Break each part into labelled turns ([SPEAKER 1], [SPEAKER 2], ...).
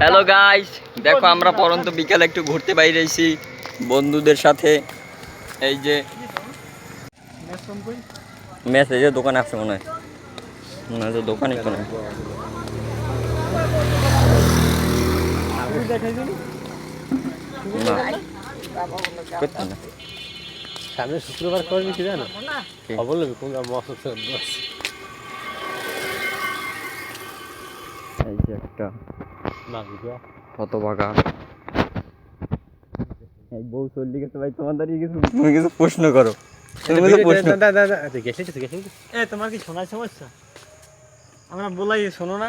[SPEAKER 1] Hello guys দেখো আমরা পরন্ত বিকালে একটু ঘুরতে বাইরেছি বন্ধুদের সাথে। এই যে মেস এই যে দোকানে আছে মনে হয়। মনে হয় যে দোকানে কোনো। না।
[SPEAKER 2] সামনে শুক্রবার করবি কি? জানো কোন
[SPEAKER 1] এই যে একটা
[SPEAKER 2] না বুঝবা
[SPEAKER 1] বউ চল্লি গেছে ভাই তোমাদের কিছু তুমি কিছু প্রশ্ন করো। তুমি কিছু প্রশ্ন
[SPEAKER 2] গেছে গেছে গেছে
[SPEAKER 3] এ তোমার কি শোনার সমস্যা? আমরা বলাই শোনো না।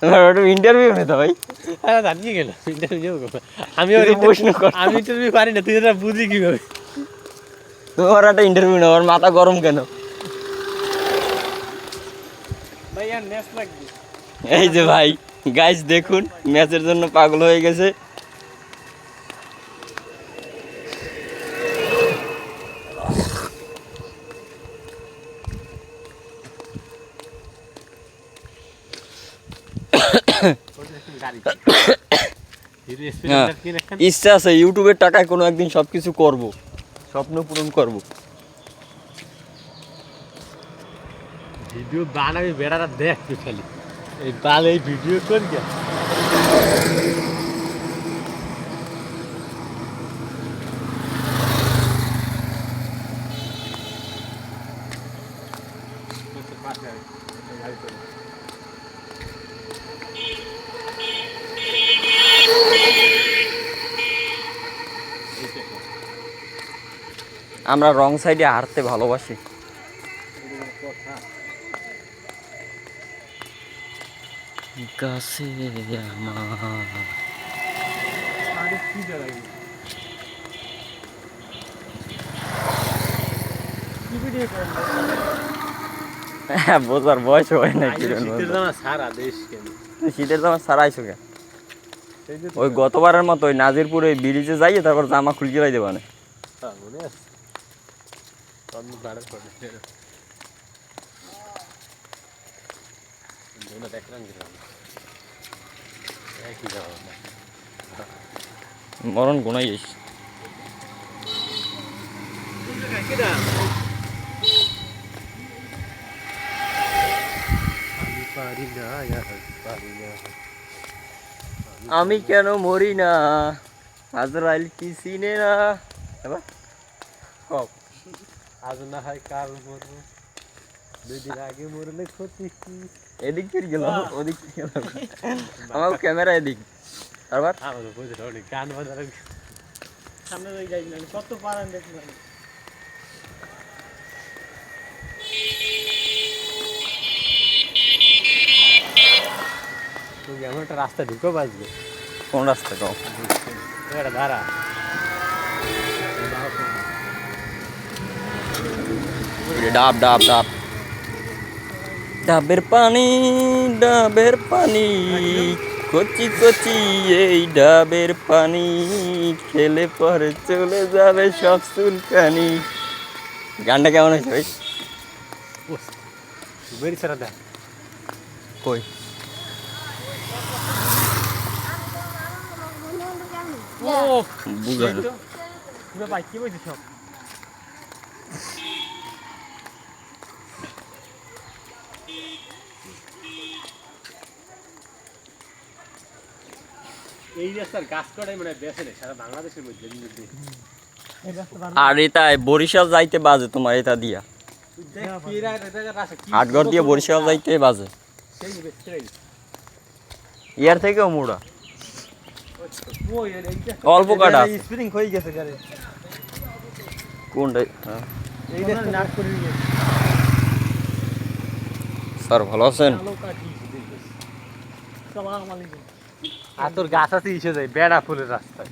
[SPEAKER 1] তোমার ওটা ইন্টারভিউ নিতে ভাই?
[SPEAKER 2] দাঁড়িয়ে গেল। ইন্টারভিউ আমি
[SPEAKER 1] কিছু প্রশ্ন কর।
[SPEAKER 2] আমি ইন্টারভিউ পারি না তুই এটা বুঝি কীভাবে?
[SPEAKER 1] তোমার একটা ইন্টারভিউ নেওয়ার মাথা গরম কেন?
[SPEAKER 3] ভাই আর নেস লাগবে।
[SPEAKER 1] এই যে ভাই গাইস দেখুন ম্যাচের জন্য পাগল হয়ে গেছে হ্যাঁ। ইচ্ছা আছে, ইউটিউবের টাকায় কোনো একদিন সব কিছু করব, স্বপ্ন পূরণ করব
[SPEAKER 2] ভিডিও বানাবি, বেড়াটা দেখ খালি এই বাল এই ভিডিও কর
[SPEAKER 1] আমরা রং সাইডে হারতে ভালোবাসি। গাছে আমার।
[SPEAKER 3] আরে কি দাঁড়াই
[SPEAKER 1] হ্যাঁ, বোঝার বয়স হয় না
[SPEAKER 2] শীতের জামা সারা দেশ কেন?
[SPEAKER 1] শীতের জামা সারাইছো কেন? ওই গতবারের মতো ওই নাজিরপুরে ব্রিজে যাইয়ে তারপর জামা খুলকে যাই দেবানে
[SPEAKER 2] মনে আছে তখন বাড়ার পরে দুটো দেখলাম গেলাম একই যাওয়া না
[SPEAKER 1] মরণ গুনাই যাইস
[SPEAKER 2] আমি
[SPEAKER 1] কেন মরি না? আজরাইল কি চিনে না? এবার?
[SPEAKER 2] কব আজ না হয় কাল মরবো। দুদিন আগে মরলে ক্ষতি কি?
[SPEAKER 1] এদিক ফির গেল ওদিক ফির গেল আমার ক্যামেরা এদিক। তারপর?
[SPEAKER 2] আমার বুঝে অনেক গান বাজার
[SPEAKER 3] সামনে ওই যাই না কত পারেন দেখলাম
[SPEAKER 2] তুমি এমন একটা রাস্তা ঢুকে বাজবে
[SPEAKER 1] কোন রাস্তা কও?
[SPEAKER 2] এবার দাঁড়া।
[SPEAKER 1] ডাব ডাব ডাব। ডাবের পানি ডাবের পানি। কচি কচি এই ডাবের পানি খেলে পরে চলে যাবে সব চুলকানি। গানটা কেমন হয়েছে ভাই?
[SPEAKER 2] বেরি সারা দেখ
[SPEAKER 1] কই?
[SPEAKER 3] ও
[SPEAKER 1] বুঝা না
[SPEAKER 3] পুরো ভাই কি বলছিস সব?
[SPEAKER 2] এই রাস্তার গাছ কটাই মানে বেছে নেই সারা বাংলাদেশের মধ্যে।
[SPEAKER 1] আর এটাই বরিশাল যাইতে বাজে তোমার এটা দিয়া।
[SPEAKER 2] তুই দেখ কি রা- এটা রাস্তা কি
[SPEAKER 1] আটঘর দিয়ে বরিশাল যাইতে বাজে। ইয়ার থেকেও মোড়া। অল্প কাটা
[SPEAKER 3] স্প্রিং হয়ে গেছে গাড়ি।
[SPEAKER 1] কোনটা? হ্যাঁ। স্যার ভালো আছেন?
[SPEAKER 3] সালাম আলাইকুম।
[SPEAKER 2] আর তোর গাছ আছে ইসে যায় বেড়া ফুলের রাস্তায়।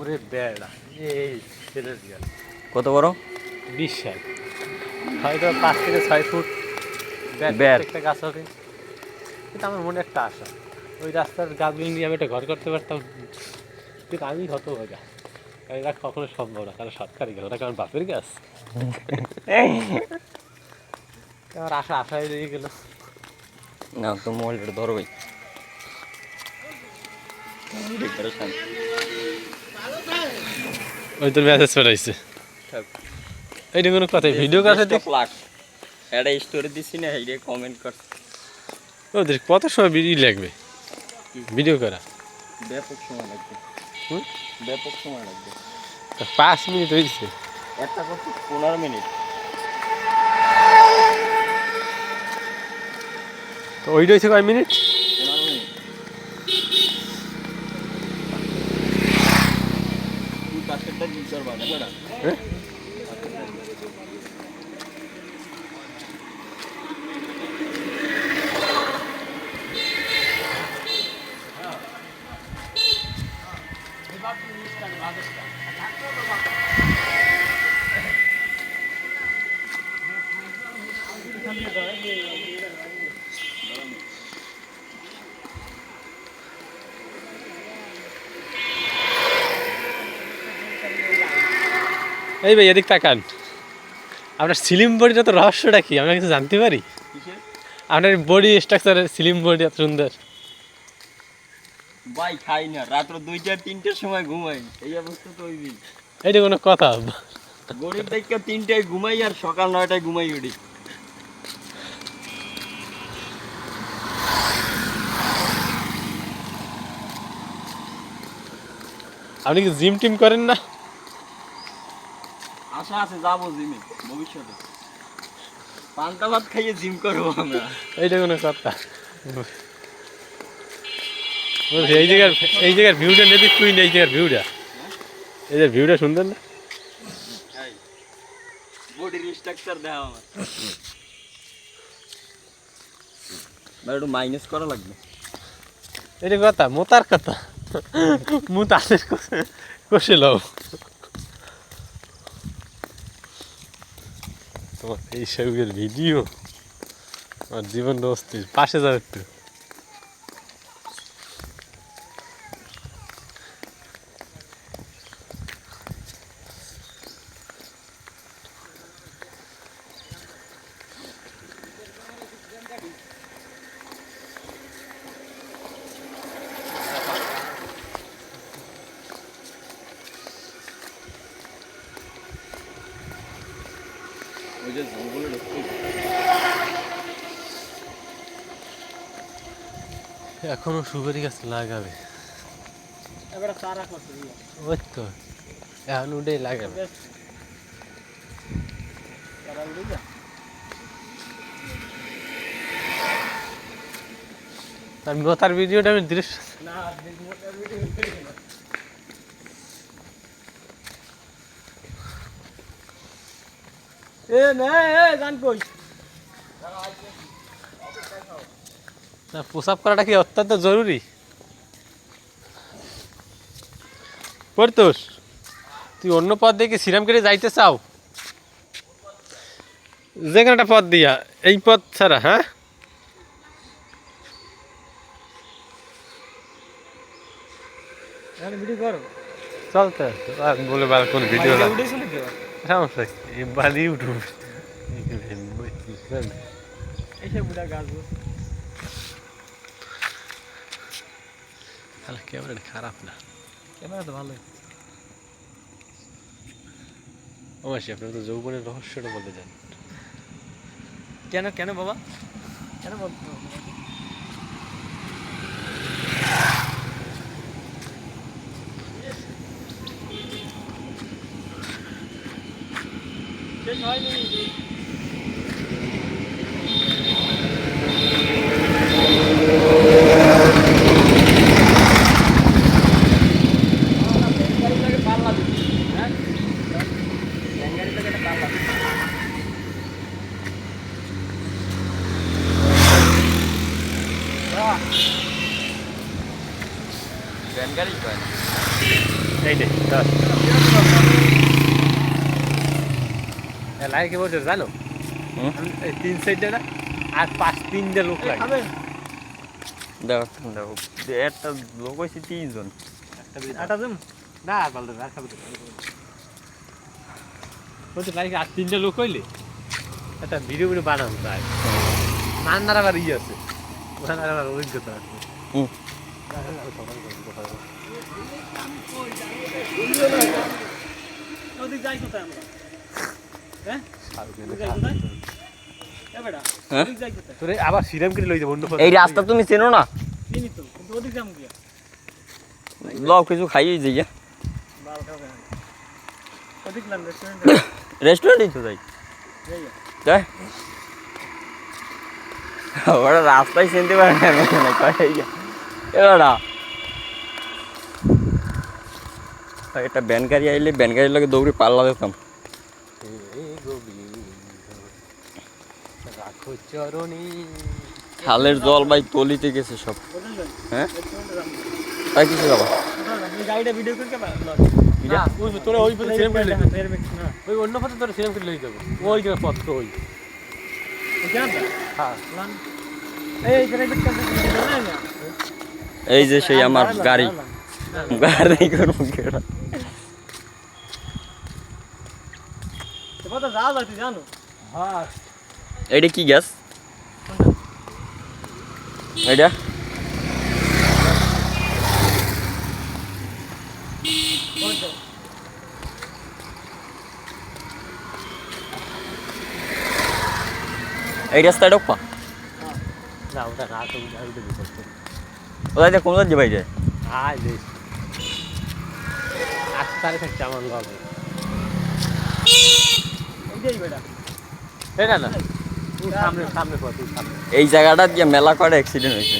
[SPEAKER 2] ওরে বেড়া এই ছেলের গাছ।
[SPEAKER 1] কত বড়?
[SPEAKER 2] বিশ সাল। হয়তো পাঁচ থেকে ছয় ফুট। একটা গাছ হবে। কিন্তু আমার মনে একটা আশা ওই রাস্তার গাছগুলো নিয়ে আমি একটা ঘর করতে পারতাম কিন্তু আমি হতো ভাগা কারণ এটা কখনো সম্ভব না কারণ সরকারি গাছ ওটা কারণ বাপের গাছ। আমার আশা আশা হয়ে গেল।
[SPEAKER 1] না তো মোবাইলটা ধরো ভাই Decoration.
[SPEAKER 2] ওই তোর মেসেজ পাঠাইছে। এইটা কোনো কথা ভিডিও কাছে
[SPEAKER 1] একটা স্টোরি দিছি না এইটা কমেন্ট কর
[SPEAKER 2] ওদের কত সময় ভিডিও লাগবে? ভিডিও করা।
[SPEAKER 1] ব্যাপক সময় লাগবে? ব্যাপক সময় লাগবে।
[SPEAKER 2] পাঁচ মিনিট হয়েছে
[SPEAKER 1] একটা করতে পনেরো মিনিট।
[SPEAKER 2] তো ওইটা হয়েছে কয় মিনিট? ¿Eh? এই ভাই এদিক তাকান। আপনার সিলিম বডিটা তো রহস্যটা কি? আমরা কিছু জানতে পারি? আপনার বডি স্ট্রাকচারের সিলিম বডি এত সুন্দর।
[SPEAKER 1] ভাই খাই না। রাত্র দুইটা তিনটের সময় ঘুমাই। এই অবস্থা তো ওই
[SPEAKER 2] এইটা কোনো কথা।
[SPEAKER 1] গরিব দেখে তিনটায় ঘুমাই আর সকাল নয়টায় ঘুমাই উঠি।
[SPEAKER 2] আপনি কি জিম টিম করেন না?
[SPEAKER 1] আশা আছে যাব জিমে ভবিষ্যতে। পান্তা ভাত খাইয়ে জিম করব আমরা।
[SPEAKER 2] এইটা কোনো কথা এই জায়গার এই জায়গার ভিউটা নেবি তুই এই জায়গার ভিউটা এই যে ভিউটা সুন্দর না?
[SPEAKER 1] বডির স্ট্রাকচার আমার। একটু মাইনাস করা লাগবে।
[SPEAKER 2] এটা কথা মোতার কথা। মু তাদের কষে লও। তোমার এই সবের ভিডিও আমার জীবন অস্থির। পাশে যাও একটু
[SPEAKER 1] ওই যে জঙ্গলে ঢুকতে
[SPEAKER 2] এখনও সুপারি গাছ লাগাবে। ওই তো এখন উঠেই লাগাবে। আমি মোতার ভিডিওটা আমি দৃশ্য
[SPEAKER 3] এ নে এ গান কই?
[SPEAKER 2] প্রসাব করাটা কি অত্যন্ত জরুরি? পড়তোস তুই অন্য পথ দেখে শ্রীরাম কেটে যাইতে চাও? যেখানে একটা পথ দিয়া এই পথ ছাড়া হ্যাঁ?
[SPEAKER 3] এখন ভিডিও করো।
[SPEAKER 2] চলতে বলে বার কোন ভিডিও সমস্যা কি? এবার ইউটিউব
[SPEAKER 3] এসে গাছ
[SPEAKER 2] তাহলে ক্যামেরাটা খারাপ না
[SPEAKER 3] ক্যামেরা তো ভালোই
[SPEAKER 2] অবশ্যই আপনার তো যৌবনের রহস্যটা বলতে চান
[SPEAKER 3] কেন কেন বাবা কেন বল শেষ হয়নি
[SPEAKER 1] ভ্যান গাড়ি কয় না
[SPEAKER 2] এই নে লাইকে বলছো জানো? তিন সাইডে না আর পাঁচ তিনটে লোক লাগে।
[SPEAKER 1] দেখো দেখো। একটা লোক হয়েছে তিনজন।
[SPEAKER 2] না আর পাল্টে আর খাবে বলছে লাইকে আর তিনটে লোক হইলে একটা ভিডিও ভিডিও বানানো যায় রান্নার আবার ইয়ে আছে। ওখানে আর অভিজ্ঞতা আছে।
[SPEAKER 1] হুম।
[SPEAKER 3] যাই কোথায় আমরা হ্যাঁ এ বেটা
[SPEAKER 1] হ্যাঁ?
[SPEAKER 3] ওদিক যাই কোথায়
[SPEAKER 2] তোরে আবার সিরাম করে লই যাব অন্য
[SPEAKER 1] এই রাস্তা তুমি চেনো না?
[SPEAKER 3] চিনি তো কিন্তু ওদিক যাম গিয়া
[SPEAKER 1] লও কিছু খাইয়ে যাই
[SPEAKER 3] বাল খাবে না ওদিক লাম রেস্টুরেন্ট
[SPEAKER 1] রেস্টুরেন্টেই তো যাই
[SPEAKER 3] যাই।
[SPEAKER 1] তাই ওরা রাস্তায় চিনতে পারে না এমন কয় এবারা একটা ব্যান গাড়ি আইলে ব্যান গাড়ির লাগে দৌড়ে পাল্লা দিতাম। খালের জল ভাই তলিতে গেছে সব। হ্যাঁ? তাই কিছু যাবা
[SPEAKER 3] এই গাড়িটা ভিডিও করে কে
[SPEAKER 2] না। ওই তোরা ওই অন্য পথে তোরা করে লই যাব। যে হ্যাঁ।
[SPEAKER 3] এই
[SPEAKER 1] যে সেই আমার গাড়ি। গাড়ি কেডা?
[SPEAKER 3] জানো?
[SPEAKER 2] হ্যাঁ।
[SPEAKER 1] এইটা কি গ্যাস? এইটা? এই রাস্তায় ঢোকপা
[SPEAKER 2] না ওটা না তো ওই তো বিপদ
[SPEAKER 1] ওদাই কোন যায়
[SPEAKER 2] আয় বেশ আজকে থাকছে আমার লগে
[SPEAKER 3] এইটাই বেটা।
[SPEAKER 2] এই না।
[SPEAKER 1] এই জায়গাটা দিয়ে মেলা করে অ্যাক্সিডেন্ট হয়েছে?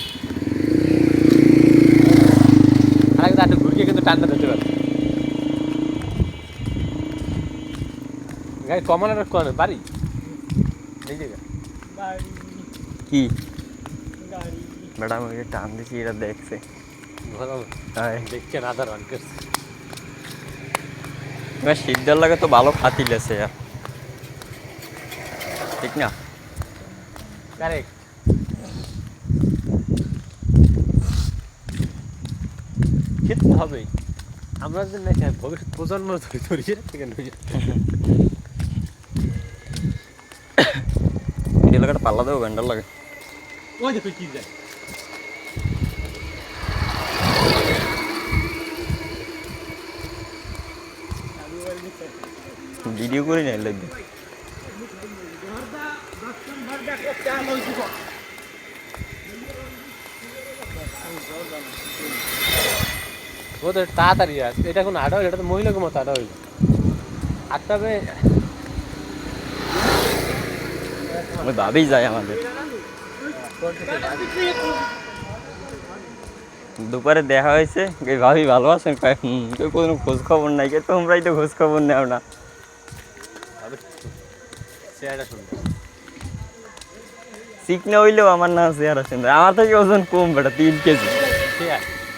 [SPEAKER 2] একটু ঘুরিয়ে কিন্তু টানটা দিতে পারবে গাড়ি কমানোর কোন বাড়ি? এই জায়গা।
[SPEAKER 1] কি? ম্যাডাম ওই টান দিছি এটা দেখছে।
[SPEAKER 2] দেখছেন আধার রান করছে।
[SPEAKER 1] শীতদার লাগে তো ভালো খাতি লেছে আর ঠিক না?
[SPEAKER 2] কারেক্ট খেতে হবেই আমরা যে না হ্যাঁ, ভবিষ্যৎ প্রজন্ম ধরে ধরিয়ে
[SPEAKER 1] এলাকাটা পাল্লা দেবো ব্যান্ডার লাগে।
[SPEAKER 3] ওই দেখো কি যায়
[SPEAKER 1] ভিডিও করে নাই লাগবে
[SPEAKER 2] ও তো তাড়াতাড়ি আছে এটা কোনো আটা হইল এটা তো মহিলাকে মতো আটা হইল। আটটা বে
[SPEAKER 1] ওই ভাবেই যায় আমাদের। দুপুরে দেখা হয়েছে ভাবি ভালো আছেন? কেউ কোনো খোঁজ খবর নাই কে তোমরাই তো খোঁজ খবর নেও না।
[SPEAKER 2] চেহারা শুনতে
[SPEAKER 1] চিকনা হইলেও আমার নাম চেহারা সুন্দর। আমার থেকে ওজন কম বেটা তিন কেজি।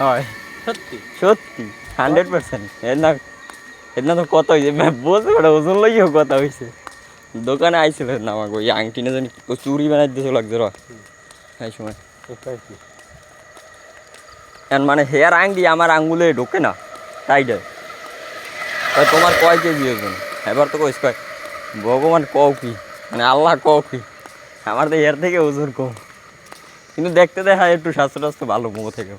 [SPEAKER 1] হয়।
[SPEAKER 2] সত্যি?
[SPEAKER 1] সত্যি হান্ড্রেড পার্সেন্ট এর না এর না তো কত হয়েছে বলছে বেটা ওজন লইও কথা হয়েছে দোকানে আইছিল না আমাকে ওই আংটি না জানি চুরি বানাই দিয়েছিল লাগছে র। এই সময়। মানে হেয়ার আংটি আমার আঙ্গুলে ঢোকে না টাইটে তাই তোমার কয় কেজি ওজন? এবার তো কইস কয় ভগবান কও কি? মানে আল্লাহ কও কি? আমার তো এর থেকে ওজন কম। কিন্তু দেখতে দেখা একটু স্বাস্থ্য টাস্থ্য ভালো মোমো থেকে।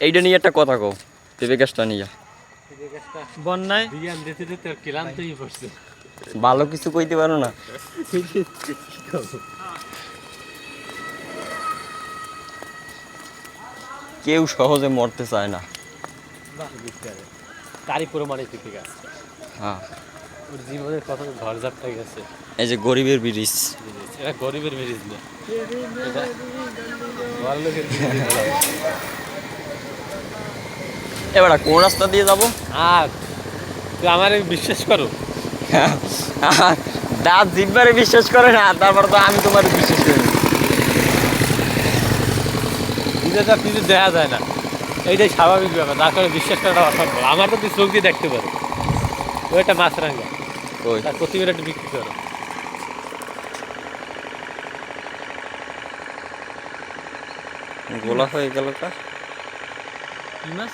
[SPEAKER 1] এইটা নিয়ে একটা কথা কও টিভি গ্যাসটা নিয়ে।
[SPEAKER 3] বন্যায়?
[SPEAKER 1] ভালো কিছু কইতে পারো না? কেউ সহজে মরতে চায় না।
[SPEAKER 2] তারই প্রমাণে ঠিক আছে
[SPEAKER 1] হ্যাঁ।
[SPEAKER 2] ওর জীবনের কত ঘর ঝাপটাই গেছে।
[SPEAKER 1] এই যে গরিবের ব্রিজ।
[SPEAKER 2] এটা গরিবের ব্রিজ না।
[SPEAKER 1] এবার কোন রাস্তা দিয়ে যাব?
[SPEAKER 2] আর তুই আমার বিশ্বাস করো।
[SPEAKER 1] দাঁত জিব্বারে বিশ্বাস করে না তারপর তো আমি তোমার বিশ্বাস করি।
[SPEAKER 2] নিজেটা কিছু দেখা যায় না। এইটাই স্বাভাবিক ব্যাপার তারপরে বিশ্বাস করাটা অসম্ভব। আমার তো তুই চোখ দিয়ে দেখতে পারো ওইটা মাছরাঙ্গা।
[SPEAKER 1] ওই
[SPEAKER 2] তার প্রতিবার একটু বিক্রি করে।
[SPEAKER 1] গোলা হয়ে গেল তা?
[SPEAKER 3] কি মাছ?